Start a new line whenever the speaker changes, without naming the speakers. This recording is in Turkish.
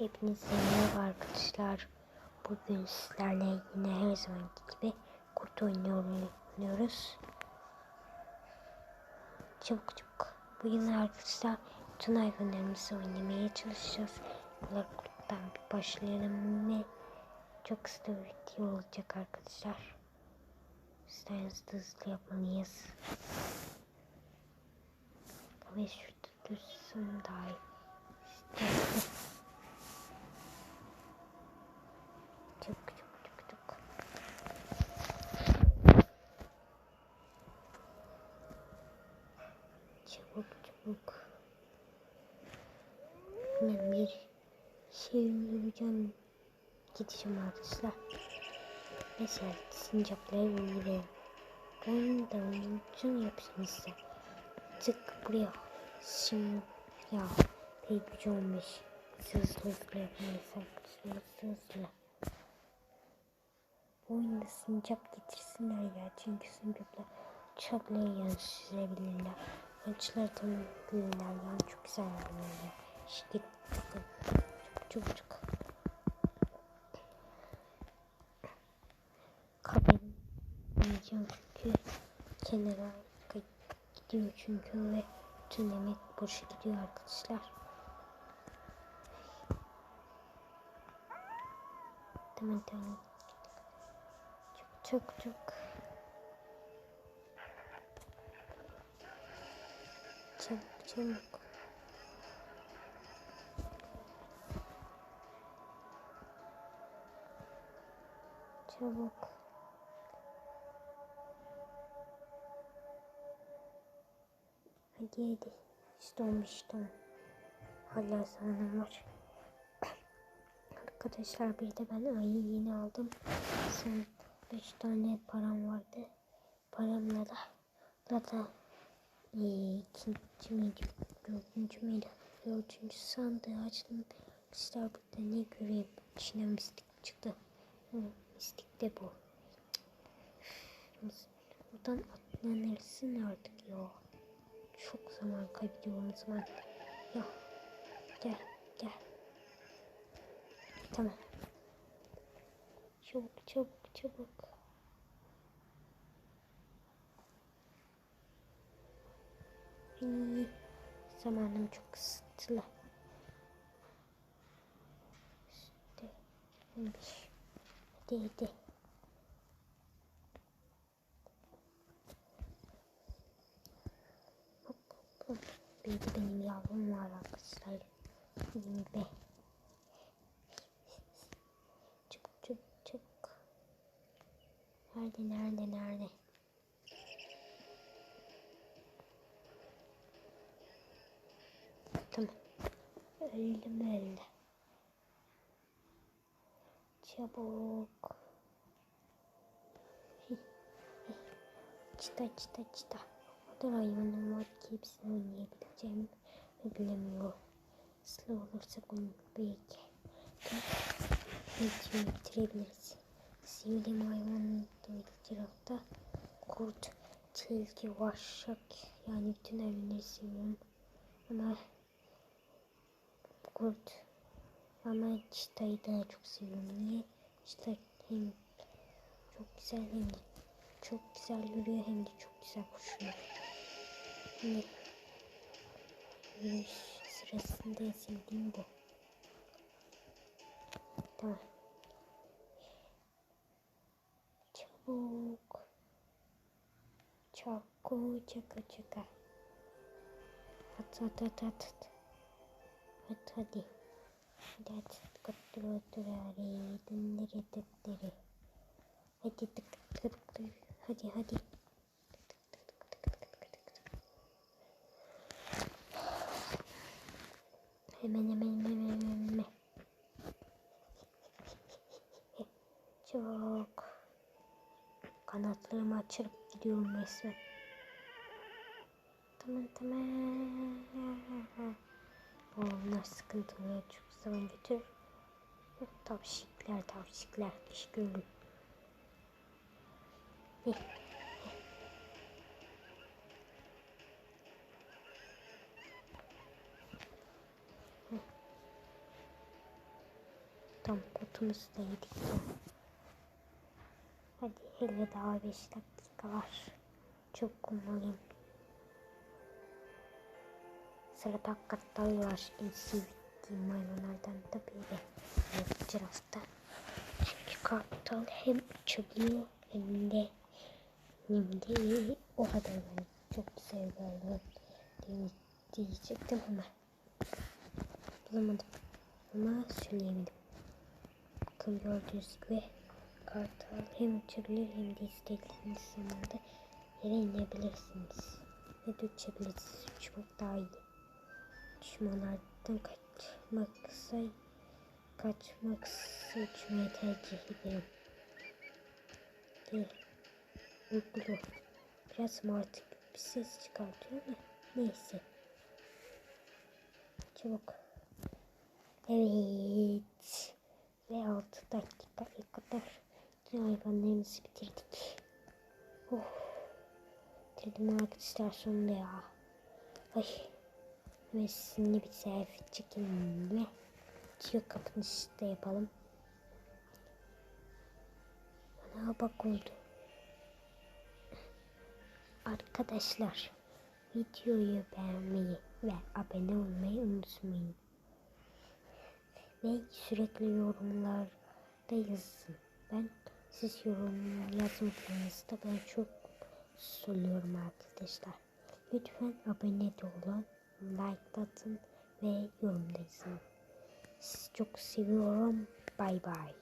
Hepinize merhaba arkadaşlar. Bugün sizlerle yine her zamanki gibi kurt oynuyoruz. Çabuk çabuk. Bugün arkadaşlar bütün hayvanlarımızı oynamaya çalışacağız. Bunlar kurttan bir başlayalım ve çok kısa bir video olacak arkadaşlar. Bizden hızlı hızlı yapmalıyız. Ve şurada dursun daha iyi. İşte. Çabuk çabuk çabuk çabuk. Çabuk. Hemen bir şey yürüyeceğim. Gideceğim arkadaşlar. Mesela sincapları yürüyelim. Ben de onun yapayım size. Tık buraya. Şimdi ya. Pek güç olmuş. Hızlı hızlı yapmalıyız arkadaşlar. Hızlı. Bu oyunda sincap getirsinler ya. Çünkü sincaplar çok iyi yarışabilirler. Maçlar tanıtırlar yani çok güzel yapıyorlar. İşte çok çok çok. Kabin yiyeceğim çünkü kenara gidiyor çünkü ve tüm yemek boşa gidiyor arkadaşlar. Tamam tamam. Çok çok çok. Çabuk çabuk. Çabuk. Hadi hadi. İşte olmuş işte olmuş. Hala zamanım var. Arkadaşlar bir de ben ayı yeni aldım. Son 5 tane param vardı. Paramla da e, ikinci miydi? Dördüncü müydü? Dördüncü sandığı açtım. Arkadaşlar burada ne göreyim? İçine mistik çıktı. Hı, mistik de bu. Buradan atlanırsın artık ya. Çok zaman kaybediyorum zaman. Ya gel gel. Tamam. Çabuk çabuk çabuk. İyi. Zamanım çok kısıtlı. İşte. Hadi hadi. Bir de benim yavrum var arkadaşlar. Be. Çabuk çabuk çabuk. Nerede nerede nerede? Tamam. Öldüm öldü. Çabuk. Çıta çıta çıta. O kadar hayvanım var ki hepsini oynayabileceğimi bilemiyorum. Hızlı olursak onu belki. Belki bitirebiliriz. Sevdiğim hayvan tarafta kurt, tilki, vaşak yani bütün hayvanları seviyorum. Ama kurt ama çitayı daha çok seviyorum. Niye? Çita hem çok güzel hem de çok güzel yürüyor hem de çok güzel koşuyor. Hani yürüyüş sırasında sevdiğim bu. Tamam. Çabuk. Çaku çaka çaka. At at at at at. At hadi. Hadi hadi. Öttür hadi. Dındırı tıttırı. Hadi tık tık tık. Hadi hadi. Hemen hemen hemen hemen hemen. Çok. Kanatlarımı açıp gidiyorum resmen. Tamam tamam. Onlar sıkıntılı çok zaman götür. Tavşikler tavşikler iş. Tam potumuzu da yedik ya. Hadi hele daha 5 dakika var. Çok kummalıyım. Sırada kartal var. En sevdiğim maymunlardan da biri. Cirafta. Çünkü kartal hem uçabiliyor hem de hem de o kadar ben çok seviyorum diye- diyecektim ama bulamadım. Ama söyleyemedim. Bakın gördüğünüz gibi kartal hem uçabilir hem de istediğiniz zamanda yere inebilirsiniz. Ve de uçabilirsiniz. Uçmak daha iyi. Düşmanlardan kaçmaksa kaçmaksa uçmayı tercih ederim. Değil. Uykulu. Biraz martık bir ses çıkartıyor ama neyse. Çabuk. Evet. Ve 6 dakikaya kadar bütün hayvanlarımızı bitirdik. Oh. Bitirdim arkadaşlar sonunda ya. Ay. Ve sizinle bir selfie çekelim ve kapanışı da yapalım. Ana bak oldu. Arkadaşlar videoyu beğenmeyi ve abone olmayı unutmayın. Ve sürekli yorumlarda yazın. Ben siz yorum yazmadığınızda ben çok söylüyorum arkadaşlar. Lütfen abone olun, like atın ve yorum yazın. Sizi çok seviyorum. Bay bay.